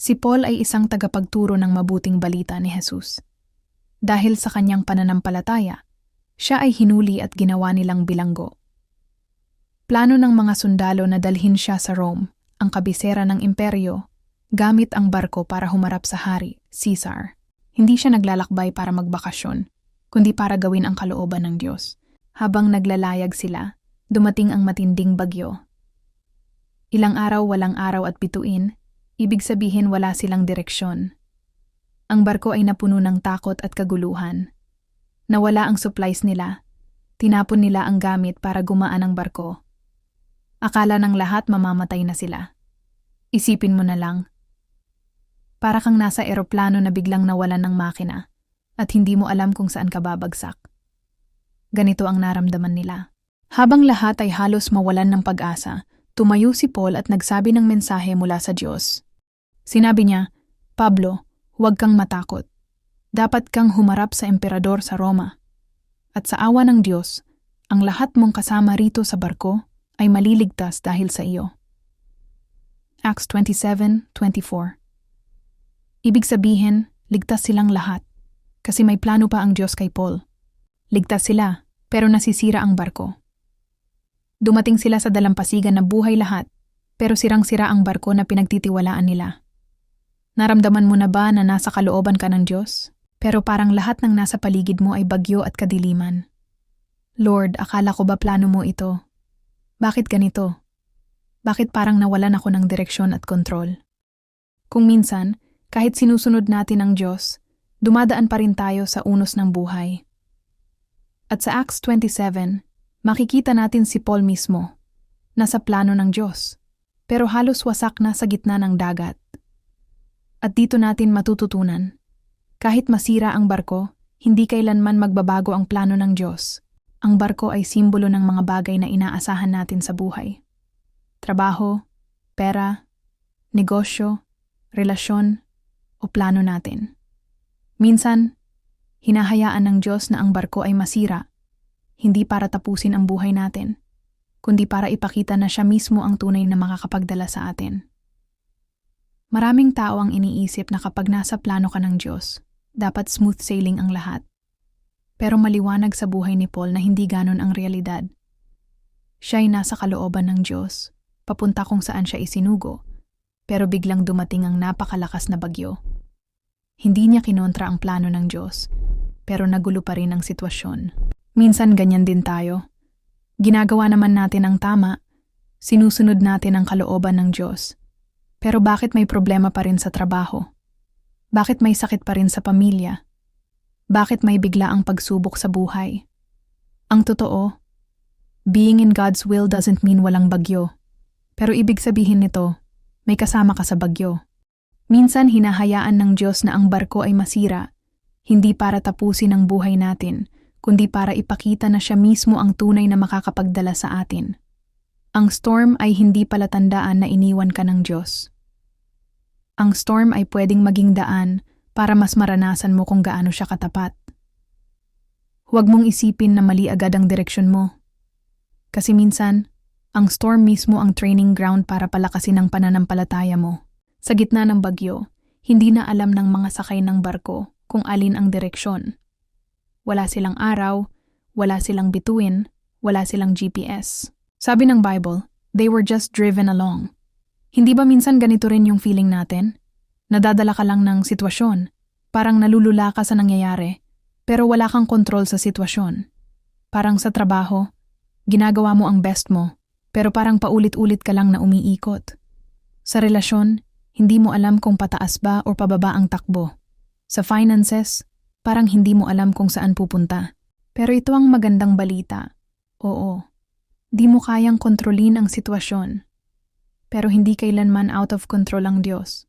Si Paul ay isang tagapagturo ng mabuting balita ni Jesus. Dahil sa kanyang pananampalataya, siya ay hinuli at ginawa nilang bilanggo. Plano ng mga sundalo na dalhin siya sa Rome, ang kabisera ng imperyo, gamit ang barko para humarap sa hari, Caesar. Hindi siya naglalakbay para magbakasyon, kundi para gawin ang kalooban ng Diyos. Habang naglalayag sila, dumating ang matinding bagyo. Ilang araw walang araw at bituin, ibig sabihin wala silang direksyon. Ang barko ay napuno ng takot at kaguluhan. Nawala ang supplies nila. Tinapon nila ang gamit para gumaan ang barko. Akala ng lahat mamamatay na sila. Isipin mo na lang. Para kang nasa eroplano na biglang nawalan ng makina at hindi mo alam kung saan ka babagsak. Ganito ang naramdaman nila. Habang lahat ay halos mawalan ng pag-asa, tumayo si Paul at nagsabi ng mensahe mula sa Diyos. Sinabi niya, Pablo, huwag kang matakot. Dapat kang humarap sa emperador sa Roma. At sa awa ng Diyos, ang lahat mong kasama rito sa barko ay maliligtas dahil sa iyo. Acts 27:24 Ibig sabihin, ligtas silang lahat. Kasi may plano pa ang Diyos kay Paul. Ligtas sila, pero nasisira ang barko. Dumating sila sa dalampasigan na buhay lahat, pero sirang-sira ang barko na pinagtitiwalaan nila. Naramdaman mo na ba na nasa kalooban ka ng Diyos? Pero parang lahat ng nasa paligid mo ay bagyo at kadiliman. Lord, akala ko ba plano mo ito? Bakit ganito? Bakit parang nawalan ako ng direksyon at kontrol? Kung minsan, kahit sinusunod natin ang Diyos, dumadaan pa rin tayo sa unos ng buhay. At sa Acts 27, makikita natin si Paul mismo, nasa plano ng Diyos, pero halos wasak na sa gitna ng dagat. At dito natin matututunan, kahit masira ang barko, hindi kailanman magbabago ang plano ng Diyos. Ang barko ay simbolo ng mga bagay na inaasahan natin sa buhay. Trabaho, pera, negosyo, relasyon, o plano natin. Minsan, hinahayaan ng Diyos na ang barko ay masira, hindi para tapusin ang buhay natin, kundi para ipakita na siya mismo ang tunay na makakapagdala sa atin. Maraming tao ang iniisip na kapag nasa plano ka ng Diyos, dapat smooth sailing ang lahat. Pero maliwanag sa buhay ni Paul na hindi ganon ang realidad. Siya ay nasa kalooban ng Diyos, papunta kung saan siya isinugo, pero biglang dumating ang napakalakas na bagyo. Hindi niya kinontra ang plano ng Diyos, pero nagulo pa rin ang sitwasyon. Minsan ganyan din tayo. Ginagawa naman natin ang tama, sinusunod natin ang kalooban ng Diyos, pero bakit may problema pa rin sa trabaho? Bakit may sakit pa rin sa pamilya? Bakit may bigla ang pagsubok sa buhay? Ang totoo, being in God's will doesn't mean walang bagyo. Pero ibig sabihin nito, may kasama ka sa bagyo. Minsan hinahayaan ng Diyos na ang barko ay masira, hindi para tapusin ang buhay natin, kundi para ipakita na siya mismo ang tunay na makakapagdala sa atin. Ang storm ay hindi palatandaan na iniwan ka ng Diyos. Ang storm ay pwedeng maging daan para mas maranasan mo kung gaano siya katapat. Huwag mong isipin na mali agad ang direksyon mo. Kasi minsan, ang storm mismo ang training ground para palakasin ang pananampalataya mo. Sa gitna ng bagyo, hindi na alam ng mga sakay ng barko kung alin ang direksyon. Wala silang araw, wala silang bituin, wala silang GPS. Sabi ng Bible, they were just driven along. Hindi ba minsan ganito rin yung feeling natin? Nadadala ka lang ng sitwasyon, parang nalulula ka sa nangyayari, pero wala kang kontrol sa sitwasyon. Parang sa trabaho, ginagawa mo ang best mo, pero parang paulit-ulit ka lang na umiikot. Sa relasyon, hindi mo alam kung pataas ba o pababa ang takbo. Sa finances, parang hindi mo alam kung saan pupunta. Pero ito ang magandang balita. Oo, Di mo kayang kontrolin ang sitwasyon, pero hindi kailanman out of control ang Diyos.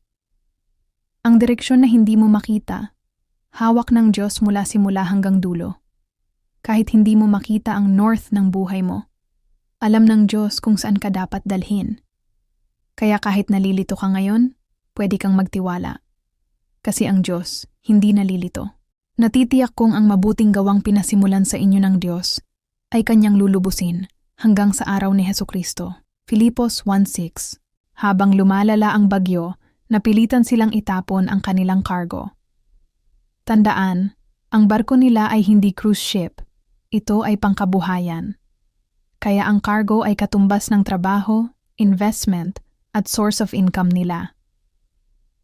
Ang direksyon na hindi mo makita, hawak ng Diyos mula simula hanggang dulo. Kahit hindi mo makita ang north ng buhay mo, alam ng Diyos kung saan ka dapat dalhin. Kaya kahit nalilito ka ngayon, pwede kang magtiwala. Kasi ang Diyos hindi nalilito. Natitiyak kong ang mabuting gawang pinasimulan sa inyo ng Diyos ay kanyang lulubusin hanggang sa araw ni Heso Kristo. Filipos 1.6 Habang lumalala ang bagyo, napilitan silang itapon ang kanilang cargo. Tandaan, ang barko nila ay hindi cruise ship. Ito ay pangkabuhayan. Kaya ang cargo ay katumbas ng trabaho, investment, at source of income nila.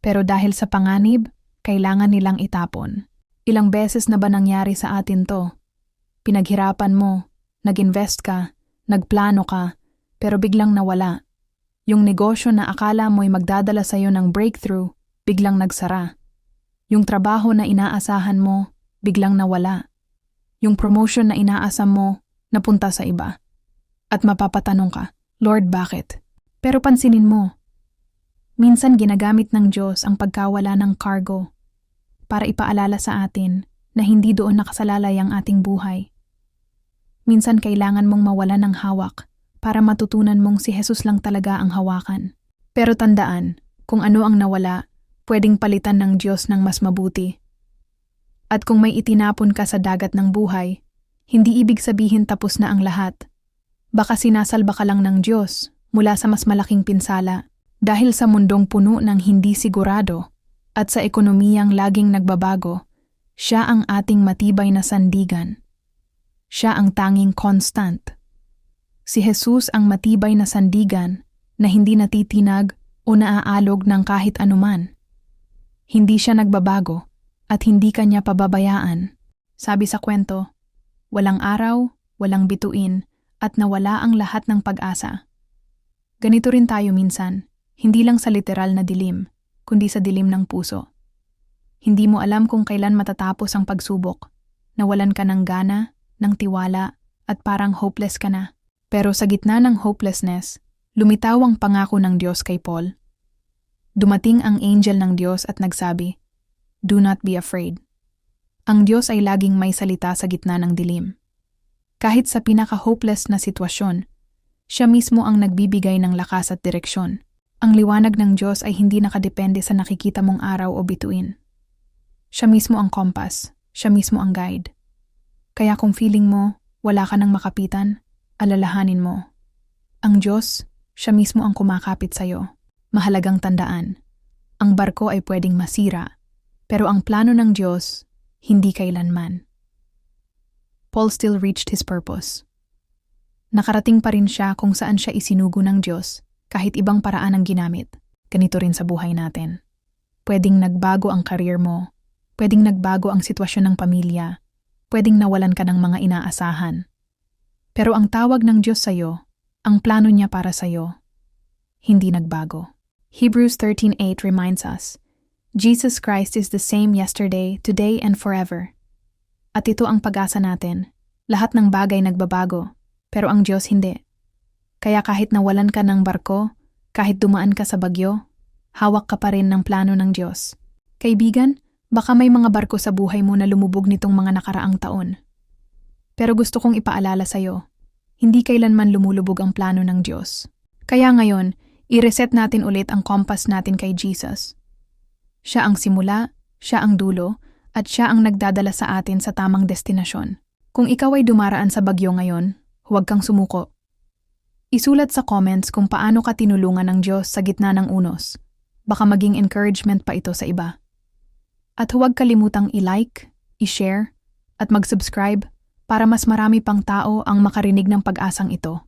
Pero dahil sa panganib, kailangan nilang itapon. Ilang beses na ba nangyari sa atin to? Pinaghirapan mo, nag-invest ka, nagplano ka, pero biglang nawala. Yung negosyo na akala mo'y magdadala sa'yo ng breakthrough, biglang nagsara. Yung trabaho na inaasahan mo, biglang nawala. Yung promotion na inaasam mo, napunta sa iba. At mapapatanong ka, Lord bakit? Pero pansinin mo, minsan ginagamit ng Diyos ang pagkawala ng cargo para ipaalala sa atin na hindi doon nakasalalay ang ating buhay. Minsan kailangan mong mawala ng hawak para matutunan mong si Jesus lang talaga ang hawakan. Pero tandaan, kung ano ang nawala, pwedeng palitan ng Diyos ng mas mabuti. At kung may itinapon ka sa dagat ng buhay, hindi ibig sabihin tapos na ang lahat. Baka sinasalba ka lang ng Diyos mula sa mas malaking pinsala dahil sa mundong puno ng hindi sigurado at sa ekonomiyang laging nagbabago, siya ang ating matibay na sandigan. Siya ang tanging constant. Si Jesus ang matibay na sandigan na hindi natitinag o naaalog ng kahit anuman. Hindi siya nagbabago at hindi kanya pababayaan. Sabi sa kwento, walang araw, walang bituin, at nawala ang lahat ng pag-asa. Ganito rin tayo minsan, hindi lang sa literal na dilim, kundi sa dilim ng puso. Hindi mo alam kung kailan matatapos ang pagsubok. Nawalan ka ng gana, ng tiwala, at parang hopeless ka na. Pero sa gitna ng hopelessness, lumitaw ang pangako ng Diyos kay Paul. Dumating ang angel ng Diyos at nagsabi, Do not be afraid. Ang Diyos ay laging may salita sa gitna ng dilim. Kahit sa pinaka-hopeless na sitwasyon, siya mismo ang nagbibigay ng lakas at direksyon. Ang liwanag ng Diyos ay hindi nakadepende sa nakikita mong araw o bituin. Siya mismo ang kompas, siya mismo ang guide. Kaya kung feeling mo, wala ka nang makapitan, alalahanin mo. Ang Diyos, siya mismo ang kumakapit sa'yo. Mahalagang tandaan, ang barko ay pwedeng masira, pero ang plano ng Diyos, hindi kailanman. Paul still reached his purpose. Nakarating pa rin siya kung saan siya isinugo ng Diyos kahit ibang paraan ang ginamit. Ganito rin sa buhay natin. Pwedeng nagbago ang career mo, pwedeng nagbago ang sitwasyon ng pamilya, pwedeng nawalan ka ng mga inaasahan. Pero ang tawag ng Diyos sa'yo, ang plano niya para sa'yo, hindi nagbago. Hebrews 13.8 reminds us, Jesus Christ is the same yesterday, today, and forever. At ito ang pag-asa natin. Lahat ng bagay nagbabago, pero ang Diyos hindi. Kaya kahit nawalan ka ng barko, kahit dumaan ka sa bagyo, hawak ka pa rin ng plano ng Diyos. Kaibigan, baka may mga barko sa buhay mo na lumubog nitong mga nakaraang taon. Pero gusto kong ipaalala sa'yo, hindi kailanman lumulubog ang plano ng Diyos. Kaya ngayon, i-reset natin ulit ang compass natin kay Jesus. Siya ang simula, siya ang dulo, at siya ang nagdadala sa atin sa tamang destinasyon. Kung ikaw ay dumaraan sa bagyo ngayon, huwag kang sumuko. Isulat sa comments kung paano ka tinulungan ng Diyos sa gitna ng unos. Baka maging encouragement pa ito sa iba. At huwag kalimutang i-like, i-share, at mag-subscribe para mas marami pang tao ang makarinig ng pag-asang ito.